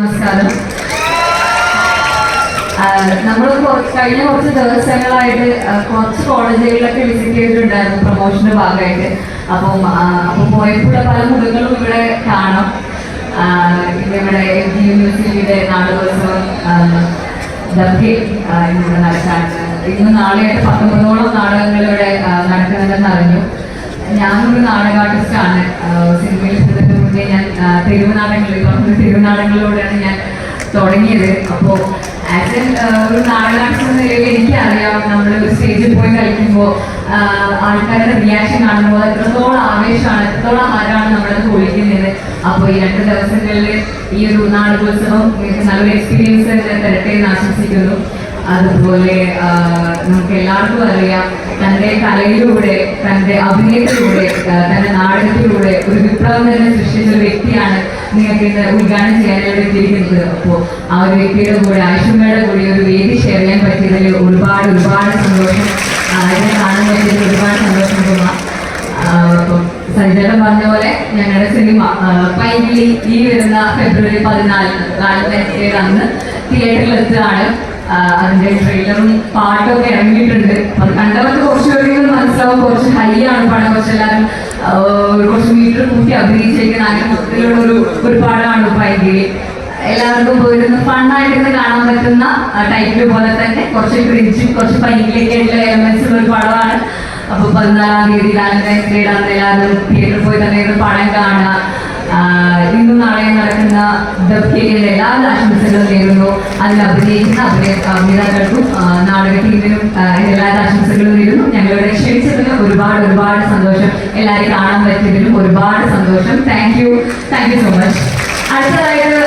നമസ്കാരം. നമ്മൾ കഴിഞ്ഞ കുറച്ച് ദിവസങ്ങളായിട്ട് കുറച്ച് കോളേജുകളിലൊക്കെ വിസിറ്റ് ചെയ്തിട്ടുണ്ടായിരുന്നു പ്രൊമോഷന്റെ ഭാഗമായിട്ട്. അപ്പം അപ്പം പോയപ്പോഴുള്ള പല മുഖങ്ങളും ഇവിടെ കാണാം. ഇവിടെ യൂണിവേഴ്സിറ്റിയുടെ നാടകോത്സവം ഇവിടെ നടക്കാൻ ഇന്ന് നാളെയായിട്ട് പത്തൊമ്പതോളം നാടകങ്ങൾ ഇവിടെ നടക്കുന്നുണ്ടെന്ന് അറിഞ്ഞു. ഞാനൊരു നാടക ആർട്ടിസ്റ്റാണ് സിനിമയിൽ ഞാൻ തെരുവ് നാടകങ്ങളിൽ തെരുവ് ഞാൻ തുടങ്ങിയത്. അപ്പോൾ ആസ് എൻ ഒരു നാടക ആർട്ടിസ്റ്റ് എന്ന നിലയിൽ എനിക്കറിയാം നമ്മൾ ഒരു സ്റ്റേജിൽ പോയി കളിക്കുമ്പോൾ ആൾക്കാരുടെ റിയാക്ഷൻ കാണുമ്പോൾ എത്രത്തോളം ആവേശമാണ് എത്രത്തോളം ആരാണ് നമ്മളത് കൊള്ളിക്കുന്നത് അപ്പോൾ ഈ രണ്ട് ദിവസങ്ങളിൽ ഈ ഒരു നാടകോത്സവം നല്ലൊരു എക്സ്പീരിയൻസ് തരട്ടെ എന്ന് ആശംസിക്കുന്നു. അതുപോലെ നമുക്ക് എല്ലാവർക്കും അറിയാം തന്റെ കലയിലൂടെ തന്റെ അഭിനയത്തിലൂടെ തന്റെ നാടകത്തിലൂടെ ഒരു വിപ്ലവം തന്നെ സൃഷ്ടിച്ച വ്യക്തിയാണ് നിങ്ങൾക്ക് ഇന്ന് ഉദ്ഘാടനം ചെയ്യാനായിട്ട് അപ്പോൾ ആ ഒരു വ്യക്തിയുടെ കൂടെ ആയുഷമ്മയുടെ കൂടെ ഒരു വേദി ഷെയർ ചെയ്യാൻ പറ്റിയതിൽ ഒരുപാട് ഒരുപാട് സന്തോഷം. അതിനെ കാണാൻ പറ്റിയതിൽ ഒരുപാട് സന്തോഷം അപ്പം പറഞ്ഞ പോലെ ഞങ്ങളുടെ സിനിമ ഫൈനലി ഈ വരുന്ന ഫെബ്രുവരി പതിനാല് വാലന്റൈൻസ് അന്ന് തിയേറ്ററിൽ എത്തുകയാണ്. അതിന്റെ ട്രെയിലറും പാട്ടൊക്കെ ഇറങ്ങിയിട്ടുണ്ട്. അത് കണ്ടവർക്ക് മനസ്സിലാവും കുറച്ച് ഹൈ ആണ് പടം കുറച്ച് എല്ലാവരും കുറച്ച് മീറ്റർ കൂട്ടി അഭിനയിച്ചിരിക്കുന്ന അങ്ങനത്തിലുള്ള ഒരു ഒരു പടമാണ് പൈങ്കിളി എല്ലാവർക്കും പോയിരുന്ന് ഫണ്ണായിട്ടിരുന്ന് കാണാൻ പറ്റുന്ന ടൈറ്റിൽ പോലെ തന്നെ കുറച്ച് ക്രിഞ്ചും കുറച്ച് ആയിട്ടുള്ള എലമെന്റ്സ് ഒരു പടമാണ് അപ്പൊ പതിനാലാം തീയതി ഡേ എല്ലാവരും തിയേറ്ററിൽ പോയി തന്നെ പടം കാണുക. നടക്കുന്ന ദബ്ബിയുടെ എല്ലാ ആശംസകളും നേരുന്നു. അതിൽ അഭിനയിക്കുന്ന അഭിനയ അഭിനേതാക്കൾക്കും നാടക ടീമിനും എല്ലാ ആശംസകളും നേരുന്നു. ഞങ്ങളുടെ ക്ഷണിച്ചതിന് ഒരുപാട് ഒരുപാട് സന്തോഷം. എല്ലാവരെയും കാണാൻ പറ്റിയതിനും ഒരുപാട് സന്തോഷം. Thank you thank you so much അടുത്തതായിട്ട്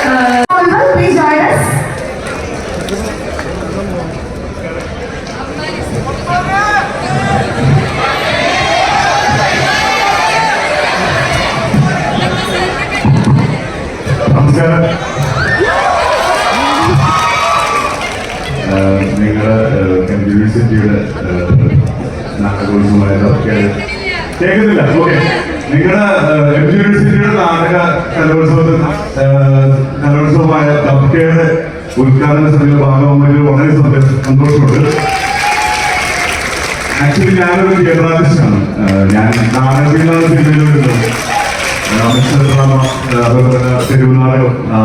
നിങ്ങൾ യൂണിവേഴ്സിറ്റിയുടെ നാടകോത്സവമായ തർക്കയാണ് കേൾക്കുന്നില്ല? ഓക്കെ. നിങ്ങളുടെ എം നാടക കലോത്സവത്തിൽ കലോത്സവമായ തർക്കയുടെ ഉദ്ഘാടന സമിതിയുടെ ഭാഗമായതിൽ വളരെ സന്തോഷമുണ്ട്. ആക്ച്വലി ഞാനൊരു തിയേറ്റർ ഞാൻ നാടകത്തിലുള്ള സിനിമയിലൂടെ ഡ്രാമ അതുപോലെ തന്നെ തെരുവുനാടകം ആ,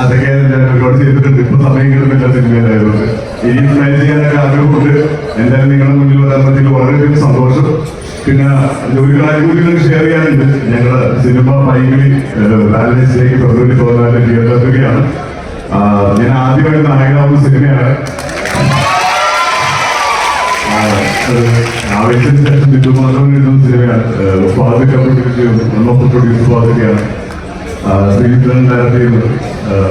അതൊക്കെ ഞാൻ ഒരുപാട് ചെയ്തിട്ടുണ്ട്. ഇപ്പൊ സമയം കിട്ടുന്നില്ല സിനിമയിലായതുകൊണ്ട് ഇനി ട്രൈ ചെയ്യാനൊക്കെ ആഗ്രഹമുണ്ട്. എന്തായാലും നിങ്ങളുടെ മുന്നിൽ വരാമെന്നതിൽ വളരെയധികം സന്തോഷം. പിന്നെ ഒരു കാര്യം കൂടി ഷെയർ ചെയ്യാനുണ്ട്. ഞങ്ങളുടെ സിനിമ പൈങ്കിളി ബാലൻസിലേക്ക് ഫെബ്രുവരി പതിനാല് തിയേറ്ററിലെത്തുകയാണ് ആ, ഞാൻ ആദ്യമായിട്ട് നായകനാവുന്ന സിനിമയാണ്. ആവേശത്തിന് ശേഷം ബിന്ദു മാധവൻ എഴുതുന്ന സിനിമയാണ്. ഫാദർ കമ്പ്യൂട്ടർ പ്രൊഡ്യൂസ് ഫാദറിയാണ് ശ്രീധരൻ ഡയറക്ട് ചെയ്യുന്നത്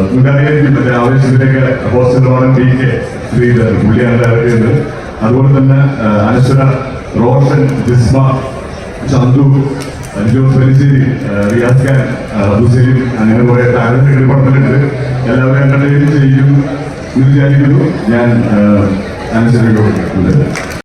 നിങ്ങൾക്കറിയായിരിക്കും മറ്റേ ആവേശത്തിലേക്ക് ഹോസ്റ്റലാണ് ടി കെ ശ്രീധരൻ പുള്ളിയാണ് ഡയറക്ട് അതുപോലെ തന്നെ അനശ്വര റോഷൻ ജിസ്മ ചന്തു അഞ്ചു ഫെലിശ്ശേരി റിയാസ് ഖാൻ ഹുസൈൻ അങ്ങനെ കുറെ ടാലന്റ് ഡിപ്പാർട്ട്മെന്റ് എല്ലാവരും എന്റർടൈൻ ചെയ്യും വിചാരിക്കുന്നു. ഞാൻ അനുസരിക്കുന്നു